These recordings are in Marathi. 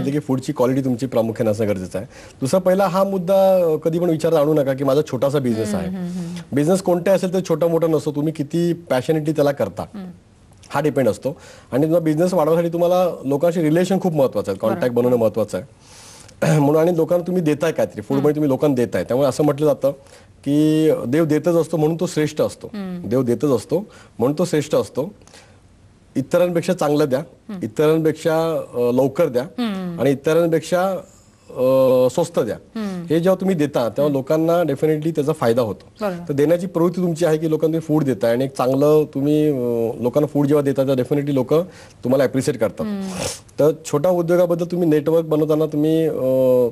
सांगितलं की फूडची क्वालिटी तुमची प्रामुख्याने असणं गरजेचं आहे. दुसरा पहिला हा मुद्दा कधी पण विचारात आणू नका की माझा छोटासा बिझनेस आहे. बिझनेस कोणता असेल तर छोटा मोठा नसतो. तुम्ही किती पॅशनेटली त्याला करता. हा डिपेंड असतो. आणि तुमचा बिझनेस वाढवण्यासाठी तुम्हाला लोकांशी रिलेशन खूप महत्वाचं आहे. कॉन्टॅक्ट बनवणं महत्वाचं आहे. म्हणून आणि लोकांना तुम्ही देताय काहीतरी. फूडमध्ये तुम्ही लोकांना देताय. त्यामुळे असं म्हटलं जातं की देव देतच असतो म्हणून तो श्रेष्ठ असतो. देव देतच असतो म्हणून तो श्रेष्ठ असतो. इतरांपेक्षा चांगलं द्या इतरांपेक्षा लवकर द्या आणि इतरांपेक्षा स्वस्त द्या. हे जेव्हा तुम्ही देता तेव्हा लोकांना डेफिनेटली त्याचा फायदा होतो. तर देण्याची प्रवृत्ती तुमची आहे की लोकांना फूड देताय आणि एक चांगलं तुम्ही लोकांना फूड जेव्हा देता तेव्हा डेफिनेटली लोक तुम्हाला अप्रिशिएट करतात. तर छोट्या उद्योगाबद्दल तुम्ही नेटवर्क बनवताना तुम्ही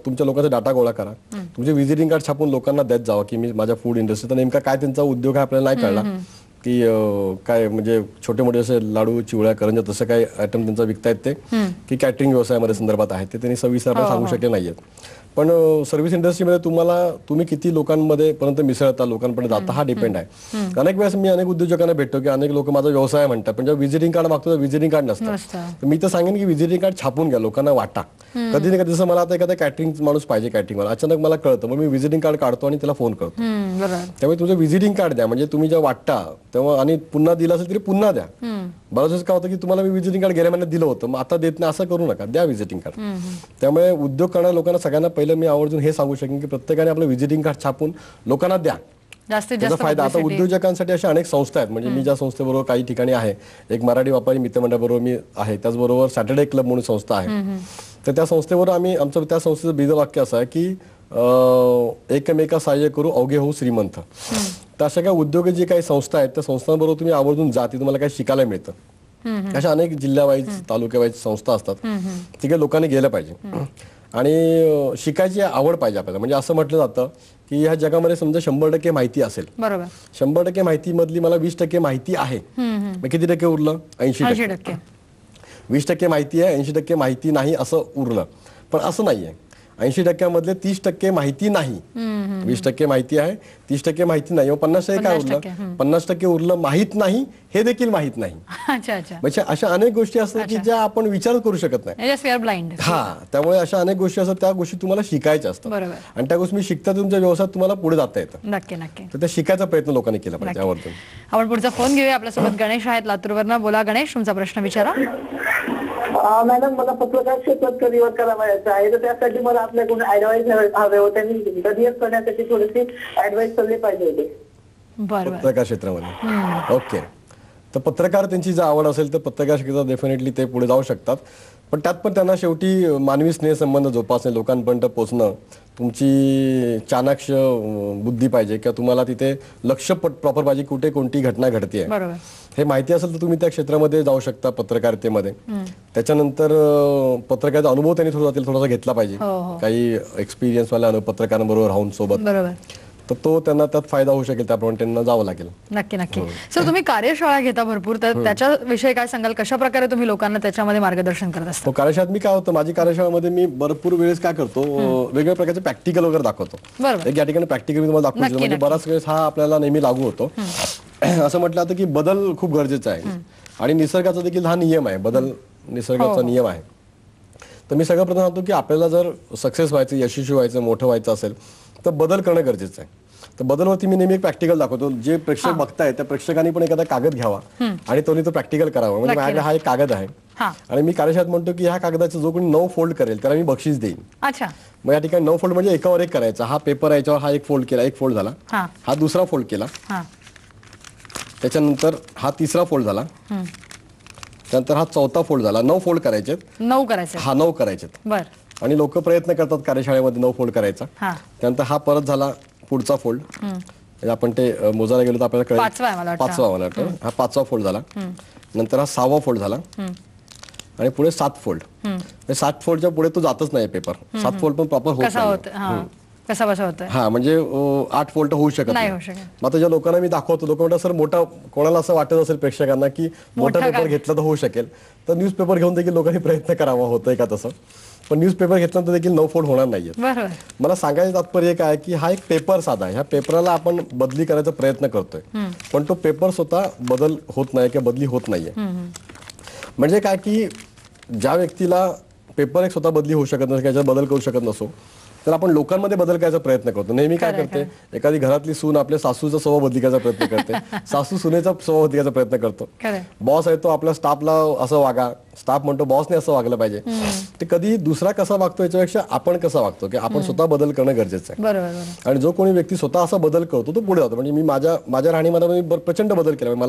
तुमच्या लोकांचा डाटा गोळा करा. तुमचे व्हिजिटिंग कार्ड छापून लोकांना देत जावा की मी माझ्या फूड इंडस्ट्रीचा नेमका काय त्यांचा उद्योग आहे आपल्याला नाही कळला. की काय म्हणजे छोटे मोठे असे लाडू चिवळ्या करंजा तसं काय आयटम त्यांचा विकतायत ते. की कॅटरिंग व्यवसायामध्ये संदर्भात आहे ते. त्यांनी सविस्तर आपल्याला सांगू शकले नाहीयेत. पण सर्व्हिस इंडस्ट्रीमध्ये तुम्हाला तुम्ही किती लोकांमध्ये पर्यंत मिसळता लोकांपर्यंत जाता हा डिपेंड आहे. अनेक वेळेस मी अनेक उद्योजकांना भेटतो की अनेक लोक माझा व्यवसाय म्हणतात पण जेव्हा व्हिजिटिंग कार्ड मागतो व्हिजिटिंग कार्ड नसतं. मी तर सांगेन की व्हिजिटिंग कार्ड छापून घ्या लोकांना वाटा. कधी ना कधी जसं मला आता एखादा कॅटरिंग माणूस पाहिजे कॅटरिंग मला अचानक मला कळतं मग मी व्हिजिटिंग कार्ड काढतो आणि त्याला फोन करतो. त्यामुळे तुमचं व्हिजिटिंग कार्ड द्या म्हणजे तुम्ही जेव्हा वाटता तेव्हा आणि पुन्हा दिलं असेल तरी पुन्हा द्या. बऱ्याच वेळेस काय होतं की तुम्हाला मी व्हिजिटिंग कार्ड गेल्या महिन्यात दिलं होतं मग आता देत नाही असं करू नका द्या व्हिजिटिंग कार्ड त्यामुळे उद्योग करणाऱ्या लोकांना सगळ्यांना पहिलं मी आवर्जून हे सांगू शकेन की प्रत्येकाने आपलं व्हिजिटिंग कार्ड छापून लोकांना द्या. त्याचा फायदा. आता. उद्योजकांसाठी अशा अनेक संस्था आहेत म्हणजे मी ज्या संस्थेबरोबर काही ठिकाणी आहे एक मराठी व्यापारी मित्रमंडळाबरोबर मी आहे त्याचबरोबर सॅटर्डे क्लब म्हणून संस्था आहे. तर त्या संस्थेवर आम्ही आमचं त्या संस्थेचं बीज वाक्य असं आहे की एकमेका सहाय्य करू अवघे होऊ श्रीमंत. तर अशा काही उद्योग जे काही संस्था आहेत त्या संस्थांबरोबर तुम्ही आवर्जून जा तिथे तुम्हाला काही शिकायला मिळतं. अशा अनेक जिल्ह्यावाईज तालुक्यावाईज संस्था असतात. तिकडे लोकांनी गेलं पाहिजे. आणि शिकायची आवड पाहिजे आपल्याला. म्हणजे असं म्हटलं जातं की ह्या जगामध्ये समजा शंभर टक्के माहिती असेल. बरोबर. शंभर टक्के माहिती मधली मला वीस टक्के माहिती आहे. मग किती टक्के उरलं? ऐंशी टक्के. वीस टक्के माहिती आहे ऐंशी टक्के माहिती नाही असं उरलं. पण असं नाहीये. ऐंशी टक्क्यामधले तीस टक्के माहिती नाही. वीस टक्के माहिती आहे तीस टक्के माहिती नाही. पन्नास टक्के काय 50% उरलं? पन्नास टक्के उरलं माहीत नाही हे देखील माहीत नाही. अच्छा अच्छा. म्हणजे अशा अनेक गोष्टी असतात की ज्या आपण विचार करू शकत नाही. हा त्यामुळे अशा अनेक गोष्टी असतात त्या गोष्टी तुम्हाला शिकायच्या असतात. आणि त्या गोष्टी मी शिकता तुमच्या व्यवसायात तुम्हाला पुढे जाता येतं. नक्की नक्की. तर त्या शिकायचा प्रयत्न लोकांनी केला पाहिजे आपण पुढचा फोन घेऊया आपल्यासोबत गणेश आहेत लातूरवरनं. बोला गणेश तुमचा प्रश्न विचारा. मॅडम मला पत्रकार क्षेत्रात करिअर करायचं आहे? तर त्यासाठी मला आपल्याकडून ऍडवाइस हवे होते. आणि करिअर करण्यासाठी थोडीशी ऍडवाइस चालली पाहिजे होती. पत्रकार क्षेत्रामध्ये. ओके. तर पत्रकार त्यांची जर आवड असेल तर पत्रकार क्षेत्रात डेफिनेटली ते पुढे जाऊ शकतात. पण त्यात पण त्यांना शेवटी मानवी स्नेहसंबंध जोपासणे लोकांपर्यंत पोहोचणं तुमची चाणाक्ष बुद्धी पाहिजे किंवा तुम्हाला तिथे लक्ष प्रॉपर पाहिजे कुठे कोणती घटना घडते हे माहिती असेल तर तुम्ही त्या क्षेत्रामध्ये जाऊ शकता पत्रकारितेमध्ये. त्याच्यानंतर पत्रकाराचा अनुभव त्यांनी थोडा थोडासा घेतला पाहिजे. हो, हो. काही एक्सपिरियन्स वाल्या पत्रकारांबरोबर राहून सोबत. बरोबर. तर तो त्यांना त्यात फायदा होऊ शकेल त्याप्रमाणे त्यांना जावं लागेल. नक्की नक्की. सर तुम्ही कार्यशाळा घेता भरपूर तर त्याच्याविषयी काय सांगाल? कशा प्रकारे तुम्ही लोकांना त्याच्यामध्ये मार्गदर्शन करत असता? हो कार्यशाळेत मी काय होतं माझी कार्यशाळेमध्ये मी भरपूर वेळेस काय करतो वेगवेगळ्या प्रकारचे प्रॅक्टिकल वगैरे दाखवतो. या ठिकाणी प्रॅक्टिकल मी तुम्हाला दाखवतो म्हणजे. बराच वेळेस हा आपल्याला नेहमी लागू होतो. असं म्हटलं जातं की बदल खूप गरजेचा आहे. आणि निसर्गाचा देखील हा नियम आहे बदल निसर्गाचा नियम आहे. तर मी सगळं प्रथम सांगतो की आपल्याला जर सक्सेस व्हायचं यशस्वी व्हायचं मोठं व्हायचं असेल तर बदल करणं गरजेचं आहे. तर बदलवरती मी नेहमी एक प्रॅक्टिकल दाखवतो. जे प्रेक्षक बघताय त्या प्रेक्षकांनी पण एखादा कागद घ्यावा आणि तो तो प्रॅक्टिकल करावा. म्हणजे माझ्याकडे हा एक कागद आहे. हा. आणि मी कार्यशाळेत म्हणतो की ह्या कागदाचा जो कोणी नऊ फोल्ड करेल त्याला मी बक्षीस देईन. मग या ठिकाणी नऊ फोल्ड म्हणजे एकावर एक करायचा. हा पेपर आहे याच्यावर हा एक फोल्ड केला एक फोल्ड झाला. हा. दुसरा फोल्ड केला. हा. त्याच्यानंतर हा तिसरा फोल्ड झाला. त्यानंतर हा चौथा फोल्ड झाला. नऊ फोल्ड करायचे नऊ करायचे हा नऊ करायचे बर. आणि लोक प्रयत्न करतात कार्यशाळेमध्ये नऊ फोल्ड करायचा. त्यानंतर हा परत झाला पुढचा फोल्ड. म्हणजे आपण ते मोजायला गेलो तर आपल्याला कळेल. पाचवा मला वाटतं. हा पाचवा फोल्ड झाला. नंतर हा सहावा फोल्ड झाला. आणि पुढे सात फोल्ड. म्हणजे सात फोल्डच्या पुढे तो जातच नाही पेपर. सात फोल्ड पण प्रॉपर होत कसा हा. कसा बसा होत हा म्हणजे आठ फोल्ड होऊ शकत नाही आता ज्या लोकांना मी दाखवतो लोक म्हणतात सर मोठा कोणाला असं वाटत असेल प्रेक्षकांना की मोठा पेपर? घेतला तर होऊ शकेल. तर न्यूजपेपर घेऊन देखील लोकांनी प्रयत्न करावा. होतंय का तसं? पण न्यूजपेपर घेतल्यानंतर देखील नऊ फोल्ड होणार नाहीये. मला सांगायचं तात्पर्य काय की हा एक पेपर साधा आहे. ह्या पेपराला आपण बदली करायचा प्रयत्न करतोय. पण तो पेपर स्वतः बदल होत नाही किंवा बदली होत नाहीये. म्हणजे काय की ज्या व्यक्तीला पेपर एक स्वतः बदली होऊ शकत नसो याच्यात बदल करू शकत नसो तर आपण लोकांमध्ये बदल करायचा प्रयत्न करतो. नेहमी काय करते? एखादी घरातली सून आपल्या सासूचा स्वभाव बदली करायचा प्रयत्न करते. सासू सुनेचा स्वभाव बदली करायचा प्रयत्न करतो. बॉस आहे तो आपल्या स्टाफला असं वागा. स्टाफ म्हणतो बॉसने असं वागलं पाहिजे. ते कधी दुसरा कसा वागतो याच्यापेक्षा आपण कसा वागतो की आपण स्वतः बदल करणं गरजेचं आहे. आणि जो कोणी व्यक्ती स्वतः असा बदल करतो तो पुढे जातो. म्हणजे मी माझ्या माझ्या राहणीमध्ये प्रचंड बदल केला. म्हणजे